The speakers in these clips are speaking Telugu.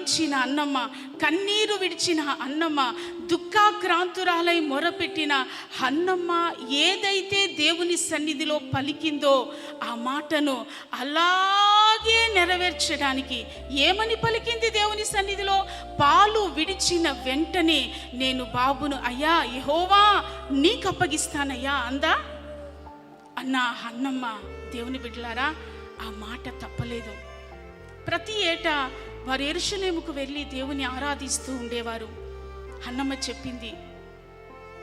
ప్రార్థించిన అన్నమ్మ కన్నీరు విడిచిన అన్నమ్మ దుఃఖాక్రాంతురాలై మొరపెట్టిన అన్నమ్మ ఏదైతే దేవుని సన్నిధిలో పలికిందో ఆ మాటను అలాగే నెరవేర్చడానికి ఏమని పలికింది దేవుని సన్నిధిలో? పాలు విడిచిన వెంటనే నేను బాబును అయ్యా యహోవా నీకు అప్పగిస్తానయ్యా అందా? అన్న అన్నమ్మ దేవుని బిడ్డలారా ఆ మాట తప్పలేదు. ప్రతి ఏటా వారు ఎరుషలేముకు వెళ్ళి దేవుని ఆరాధిస్తూ ఉండేవారు. అన్నమ్మ చెప్పింది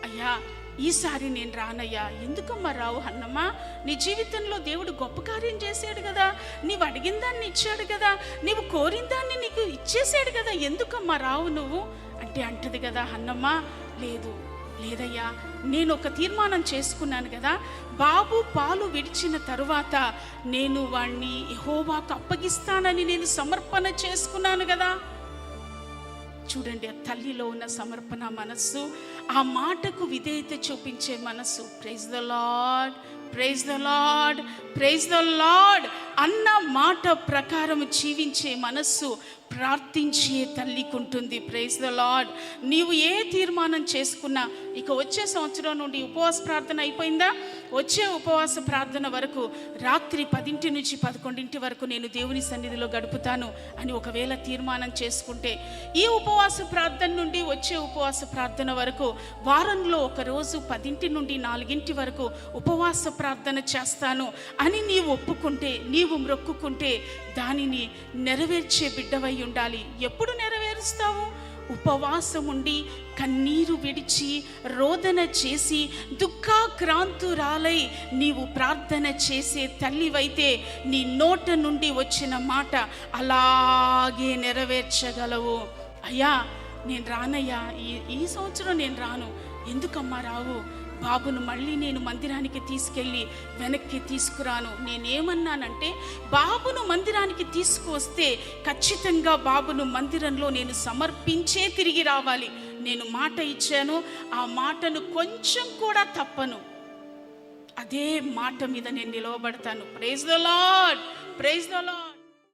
అయ్యా ఈసారి నేను రానయ్యా. ఎందుకమ్మా రావు అన్నమ్మ నీ జీవితంలో దేవుడు గొప్ప కార్యం చేశాడు కదా. నీవు అడిగిన దాన్ని ఇచ్చాడు కదా. నీవు కోరిన దాన్ని నీకు ఇచ్చేసాడు కదా. ఎందుకమ్మా రావు నువ్వు? అంటే అంటది కదా అన్నమ్మ లేదు లేదయ్యా నేను ఒక తీర్మానం చేసుకున్నాను కదా. బాబు పాలు విడిచిన తరువాత నేను వాణ్ణి యహోవాకు అప్పగిస్తానని నేను సమర్పణ చేసుకున్నాను కదా. చూడండి ఆ తల్లిలో ఉన్న సమర్పణ మనస్సు ఆ మాటకు విధేయత చూపించే మనస్సు. Praise the Lord praise the Lord praise the Lord అన్న మాట ప్రకారం జీవించే మనస్సు ప్రార్థించే తల్లికి ఉంటుంది. ప్రైజ్ ద లాడ్ నీవు ఏ తీర్మానం చేసుకున్నా ఇక వచ్చే సంవత్సరం నుండి ఉపవాస ప్రార్థన అయిపోయిందా? వచ్చే ఉపవాస ప్రార్థన వరకు రాత్రి పదింటి నుంచి పదకొండింటి వరకు నేను దేవుని సన్నిధిలో గడుపుతాను అని ఒకవేళ తీర్మానం చేసుకుంటే ఈ ఉపవాస ప్రార్థన నుండి వచ్చే ఉపవాస ప్రార్థన వరకు వారంలో ఒకరోజు పదింటి నుండి నాలుగింటి వరకు ఉపవాస ప్రార్థన చేస్తాను అని నీవు ఒప్పుకుంటే నీవు మ్రొక్కుకుంటే దానిని నెరవేర్చే బిడ్డవై ఉండాలి. ఎప్పుడు నెరవేరుస్తావు? ఉపవాసం ఉండి కన్నీరు విడిచి రోదన చేసి దుఃఖాక్రాంతురాలై నీవు ప్రార్థన చేసే తల్లివైతే నీ నోట నుండి వచ్చిన మాట అలాగే నెరవేర్చగలవు. అయ్యా నేను రానయ్యా ఈ ఈ సంవత్సరం నేను రాను. ఎందుకమ్మా రావు? బాబును మళ్ళీ నేను మందిరానికి తీసుకెళ్ళి వెనక్కి తీసుకురాను. నేనేమన్నానంటే బాబును మందిరానికి తీసుకువస్తే ఖచ్చితంగా బాబును మందిరంలో నేను సమర్పించే తిరిగి రావాలి. నేను మాట ఇచ్చాను ఆ మాటను కొంచెం కూడా తప్పను. అదే మాట మీద నేను నిలవబడతాను. Praise the Lord praise the Lord